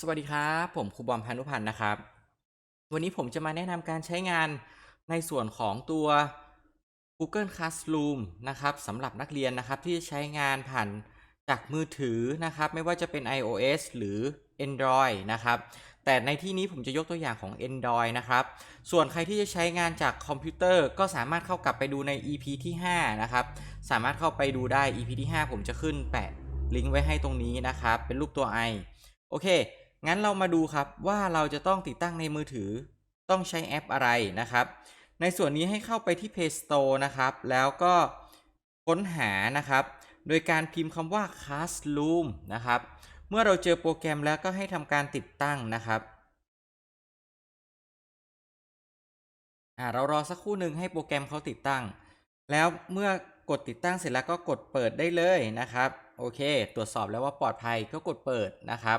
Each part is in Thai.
สวัสดีครับ ผมครูบอมพานุพันธ์นะครับ วันนี้ผมจะมาแนะนำการใช้งานในส่วนของตัว Google Classroom นะครับสำหรับนักเรียนนะครับที่ใช้งานผ่านจากมือถือนะครับ ไม่ว่าจะเป็น iOS หรือ Android นะครับ แต่ในที่นี้ผมจะยกตัวอย่างของ Android นะครับ ส่วนใครที่จะใช้งานจากคอมพิวเตอร์ ก็สามารถเข้ากลับไปดูใน EP ที่ 5 นะครับ สามารถเข้าไปดูได้ EP ที่ 5 ผมจะขึ้นแปะลิงก์ไว้ให้ตรงนี้นะครับ เป็นรูปตัว i โอเค งั้นเรามาดูครับว่าเราจะต้องติดตั้งในมือถือ ต้องใช้แอปอะไรนะครับ ในส่วนนี้ให้เข้าไปที่ Play Store นะครับ แล้วก็ค้นหานะครับ โดยการพิมพ์คำว่า Classroom นะครับ เมื่อเราเจอโปรแกรมแล้วก็ให้ทำการติดตั้งนะครับเรารอสักครู่หนึ่งให้โปรแกรมเขาติดตั้ง แล้วเมื่อกดติดตั้งเสร็จแล้วก็กดเปิดได้เลยนะครับ โอเค ตรวจสอบแล้วว่าปลอดภัยก็กดเปิดนะครับ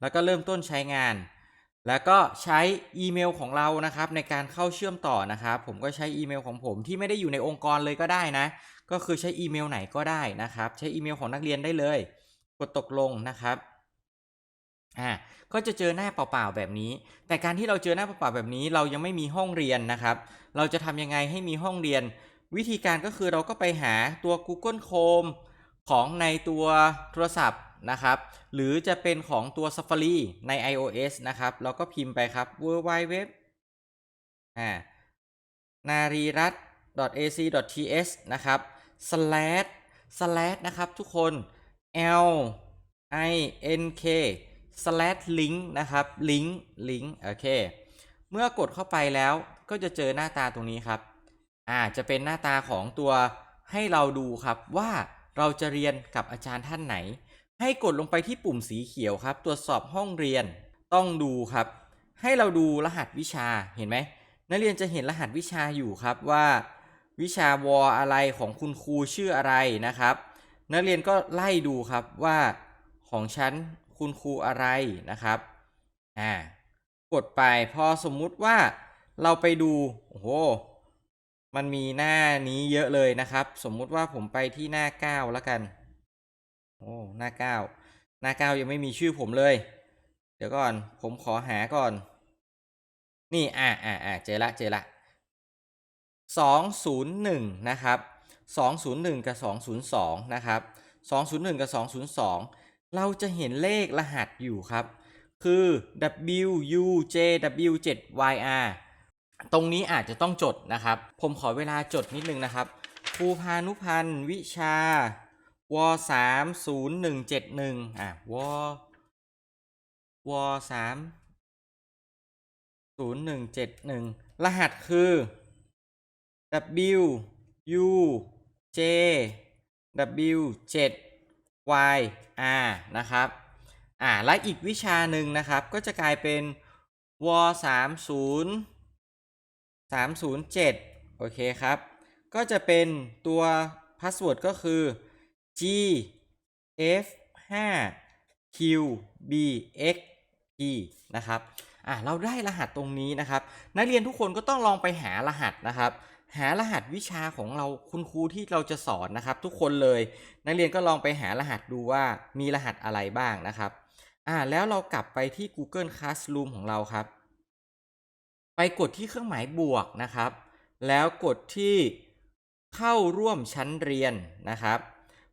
แล้วก็เริ่มต้นใช้งาน แล้วก็ใช้อีเมลของเรานะครับในการเข้าเชื่อมต่อนะครับ ผมก็ใช้อีเมลของผมที่ไม่ได้อยู่ในองค์กรเลยก็ได้นะ ก็คือใช้อีเมลไหนก็ได้นะครับ ใช้อีเมลของนักเรียนได้เลย กดตกลงนะครับอ่าก็จะเจอหน้าเปล่าๆแบบนี้ แต่การที่เราเจอหน้าเปล่าๆแบบนี้ เรายังไม่มีห้องเรียนนะครับ เราจะทำยังไงให้มีห้องเรียน วิธีการก็คือเราก็ไปหาตัว Google Chrome ของในตัวโทรศัพท์นะครับ หรือจะเป็นของตัว Safari ใน iOS นะครับ เราก็พิมพ์ไปครับ w w w อ่านารีรัต ac.th นะครับ slash slash นะครับทุกคน l i n k slash link นะครับ link link โอเค เมื่อกดเข้าไปแล้วก็จะเจอหน้าตาตรงนี้ครับ อ่า จะเป็นหน้าตาของตัวให้เราดูครับว่า เราจะเรียนกับอาจารย์ท่านไหน ให้กดลงไปที่ปุ่มสีเขียวครับ ตรวจสอบห้องเรียน ต้องดูครับ ให้เราดูรหัสวิชาเห็นไหมนักเรียนจะเห็นรหัสวิชาอยู่ครับว่า วิชาวออะไรของคุณครูชื่ออะไรนะครับ นักเรียนก็ไล่ดูครับว่าของฉันคุณครูอะไรนะครับอ่ากดไปพอสมมุติว่าเราไปดูโอ้โห มันมีหน้านี้เยอะเลยนะครับ สมมุติว่าผมไปที่หน้าเก้าแล้วกัน โอ้หน้าเก้าหน้าเก้ายังไม่มีชื่อผมเลย เดี๋ยวก่อนผมขอหาก่อน นี่อ่าอ่าอ่าเจอละเจอละสองศูนย์หนึ่งนะครับสองศูนย์หนึ่งกับสองศูนย์สองนะครับสองศูนย์หนึ่งกับสองศูนย์สองเราจะเห็นเลขรหัสอยู่ครับ คือ W U J W 7 Y R ตรงนี้อาจจะต้องจดนะครับ ผมขอเวลาจดนิดนึงนะครับครูพานุพันธ์วิชาวสามศูนย์หนึ่งเจ็ดหนึ่งอะววสามศูนย์หนึ่งเจ็ดหนึ่งรหัสคือ W U J W 7 Y R นะครับอ่าและอีกวิชาหนึ่งนะครับ ก็จะกลายเป็นวสามศูนย์ สามศูนย์เจ็ดโอเคครับ ก็จะเป็นตัวพาสเวิร์ดก็คือ G F 5 Q B X P นะครับอะเราได้รหัสตรงนี้นะครับ นักเรียนทุกคนก็ต้องลองไปหารหัสนะครับ หารหัสวิชาของเราคุณครูที่เราจะสอนนะครับ ทุกคนเลย นักเรียนก็ลองไปหารหัสดูว่ามีรหัสอะไรบ้างนะครับอ่าแล้วเรากลับไปที่ Google Classroom ของเราครับ ไปกดที่เครื่องหมายบวกนะครับ แล้วกดที่เข้าร่วมชั้นเรียนนะครับ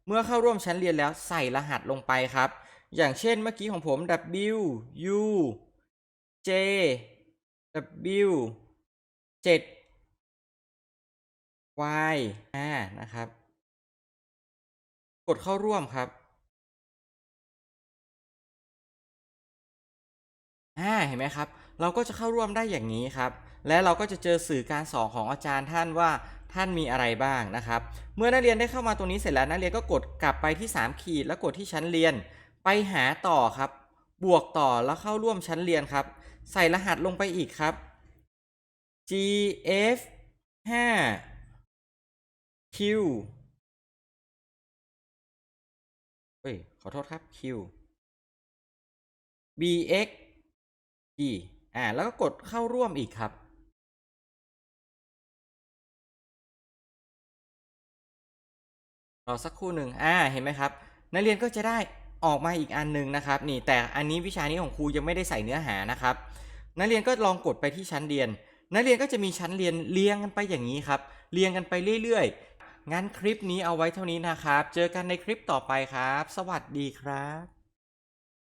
เมื่อเข้าร่วมชั้นเรียนแล้วใส่รหัสลงไปครับ อย่างเช่นเมื่อกี้ของผม W U J W 7 Y อ่านะครับ กดเข้าร่วมครับ อ่าเห็นไหมครับ เราก็จะเข้าร่วมได้อย่างนี้ครับ และเราก็จะเจอสื่อการสอนของอาจารย์ท่านว่าท่านมีอะไรบ้างนะครับ เมื่อนักเรียนได้เข้ามาตรงนี้เสร็จแล้วนักเรียนก็กดกลับไปที่ 3 ขีดแล้วกดที่ชั้นเรียน ไปหาต่อครับ บวกต่อแล้วเข้าร่วมชั้นเรียนครับ ใส่รหัสลงไปอีกครับ G F 5 Q เฮ้ยขอโทษครับ Q B X X P อ่าแล้วก็กดเข้าร่วมอีกครับ รอสักครู่หนึ่งอ่าเห็นไหมครับ นักเรียนก็จะได้ออกมาอีกอันหนึ่งนะครับ นี่แต่อันนี้วิชานี้ของครูยังไม่ได้ใส่เนื้อหานะครับ นักเรียนก็ลองกดไปที่ชั้นเรียน นักเรียนก็จะมีชั้นเรียนเรียงกันไปอย่างนี้ครับ เรียงกันไปเรื่อยๆงั้นคลิปนี้เอาไว้เท่านี้นะครับ เจอกันในคลิปต่อไปครับ สวัสดีครับ